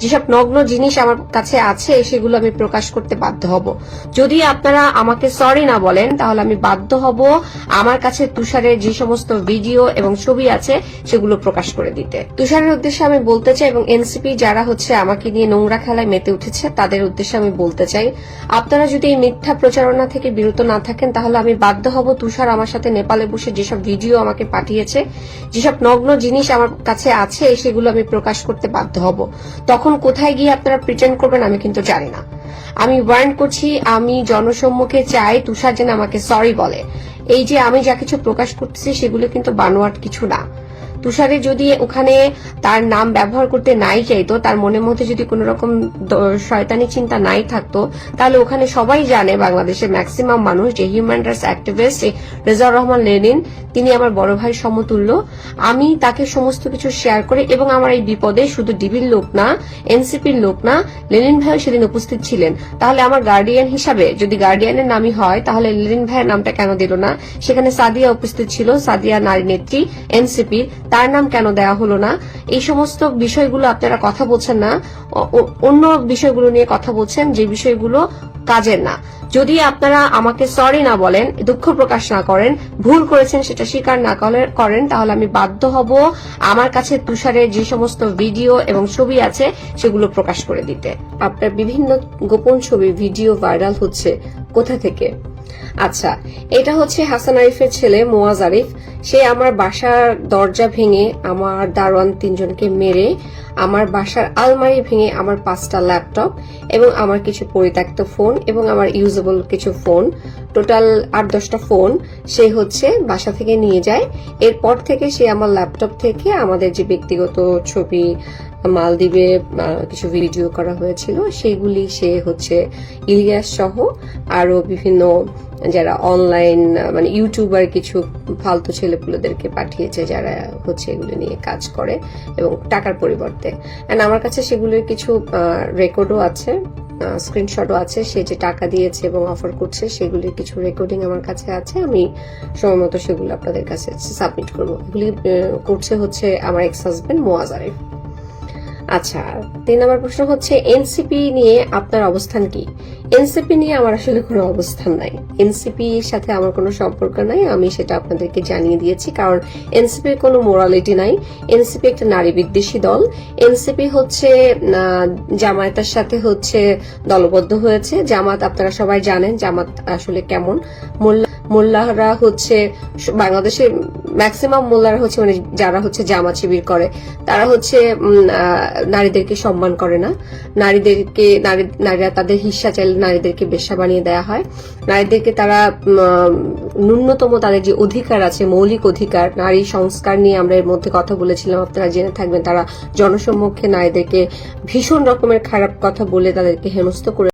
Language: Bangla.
যেসব নগ্ন জিনিস আমার কাছে আছে, সেগুলো আমি প্রকাশ করতে বাধ্য হব। যদি আপনারা আমাকে সরি না বলেন, তাহলে আমি বাধ্য হব আমার কাছে তুষারের যে সমস্ত ভিডিও এবং ছবি আছে, সেগুলো প্রকাশ করে দিতে। তুষারের উদ্দেশ্যে আমি বলতে চাই, এবং এনসিপি যারা হচ্ছে আমাকে নিয়ে নোংরা খেলায় মেতে উঠেছে, তাদের উদ্দেশ্যে আমি বলতে চাই, আপনারা যদি এই মিথ্যা প্রচারণা থেকে বিরত না থাকেন, তাহলে আমি বাধ্য হব তুষার আমার সাথে নেপালে বসে যেসব ভিডিও আমাকে পাঠিয়েছে, যেসব নগ্ন জিনিস আমার কাছে আছে, সেগুলো আমি প্রকাশ করতে বাধ্য হব। তখন কোথায় গিয়ে আপনারা প্রিটেন্ড করবেন আমি কিন্তু জানি না। আমি ওয়ার্ন করছি, আমি জনসম্মুখে চাই তুষার যেন আমাকে সরি বলে। এই যে আমি যা কিছু প্রকাশ করতেছি সেগুলো কিন্তু বানোয়াট কিছু না। তুষারে যদি ওখানে তার নাম ব্যবহার করতে নাই চাইতো, তার মনের মধ্যে যদি কোনো রকম শয়তানি চিন্তা নাই থাকতো, তাহলে ওখানে সবাই জানে বাংলাদেশের ম্যাক্সিমাম মানুষ যে human rights activist Rezaur Rahman Lenin, তিনি আমার বড় ভাই সমতুল্য। আমি তাকে সমস্ত কিছু শেয়ার করে এবং আমার এই বিপদে শুধু ডিবির লোক না এনসিপির লোক না, লেনিন ভাইও সেদিন উপস্থিত ছিলেন। তাহলে আমার গার্ডিয়ান হিসাবে যদি গার্ডিয়ানের নামই হয়, তাহলে লেনিন ভাইয়ের নামটা কেন দিল না? সেখানে সাদিয়া উপস্থিত ছিল, সাদিয়া নারী নেত্রী এনসিপির তার নাম কেন দেওয়া হলো না? এই সমস্ত বিষয়গুলো আপনারা কথা বলছেন না। অন্য বিষয়গুলো নিয়ে কথা বলছেন যে বিষয়গুলো কাজের না। যদি আপনারা আমাকে সরি না বলেন, দুঃখ প্রকাশ না করেন, ভুল করেছেন সেটা স্বীকার না করে- করেন, তাহলে আমি বাধ্য হব আমার কাছে তুষারের যে সমস্ত ভিডিও এবং ছবি আছে সেগুলো প্রকাশ করে দিতে। আপনার বিভিন্ন গোপন ছবি ভিডিও ভাইরাল হচ্ছে কোথা থেকে? আচ্ছা এটা হচ্ছে হাসান আরিফের ছেলে মোয়াজ আরিফ। সে আমার বাসার দরজা ভেঙে আমার দারোয়ান তিনজনকে মেরে আমার বাসার আলমারি ভেঙে আমার পাঁচটা ল্যাপটপ এবং আমার কিছু পরিত্যক্ত ফোন এবং আমার ইউজেবল কিছু ফোন টোটাল আট দশটা ফোন সে হচ্ছে বাসা থেকে নিয়ে যায়। এরপর থেকে সে আমার ল্যাপটপ থেকে আমাদের যে ব্যক্তিগত ছবি, মালদ্বীপে কিছু ভিডিও করা হয়েছিল, সেগুলি সে হচ্ছে ইলিয়াস সহ আরও বিভিন্ন যারা অনলাইন মানে ইউটিউবার কিছু ফালতু ছেলেপুলেদেরকে পাঠিয়েছে যারা হচ্ছে এগুলো নিয়ে কাজ করে এবং টাকার পরিবর্তে। অ্যান্ড আমার কাছে সেগুলোর কিছু রেকর্ডও আছে। স্ক্রিনশটও আছে, সে যে টাকা দিয়েছে এবং অফার করছে, সেগুলির কিছু রেকর্ডিং আমার কাছে আছে, আমি সময় মতো সেগুলো আপনাদের কাছে সাবমিট করব। এগুলি করছে হচ্ছে আমার এক্স হাজবেন্ড মোয়াজ আরিফ আচ্ছা তিন নম্বর প্রশ্ন হচ্ছে, এনসিপি নিয়ে আপনার অবস্থান কি? এনসিপি নিয়ে আমার আসলে কোনো অবস্থান নাই। এনসিপি এর সাথে আমার কোনো সম্পর্ক নাই, আমি সেটা আপনাদেরকে জানিয়ে দিয়েছি, কারণ এনসিপি এর কোনো মোরালিটি নাই। এনসিপি একটা নারী বিদ্বেষী দল। এনসিপি হচ্ছে জামায়াতের সাথে হচ্ছে দলবদ্ধ হয়েছে। জামাত আপনারা সবাই জানেন জামাত আসলে কেমন। মোল্লা, মোল্লারা হচ্ছে বাংলাদেশের ম্যাক্সিমাম মোল্লারা হচ্ছে মানে যারা হচ্ছে জামা শিবির করে, তারা হচ্ছে নারীদেরকে সম্মান করে না। নারীদেরকে, নারী, নারীরা তাদের হিস্সা চাইলে নারীদেরকে বেশ্যা বানিয়ে দেওয়া হয়। নারীদেরকে তারা ন্যূনতম তাদের যে অধিকার আছে, মৌলিক অধিকার, নারী সংস্কার নিয়ে আমরা এর মধ্যে কথা বলেছিলাম, আপনারা জেনে থাকবেন, তারা জনসম্মুখে নারীদেরকে ভীষণ রকমের খারাপ কথা বলে তাদেরকে হেনস্থ করে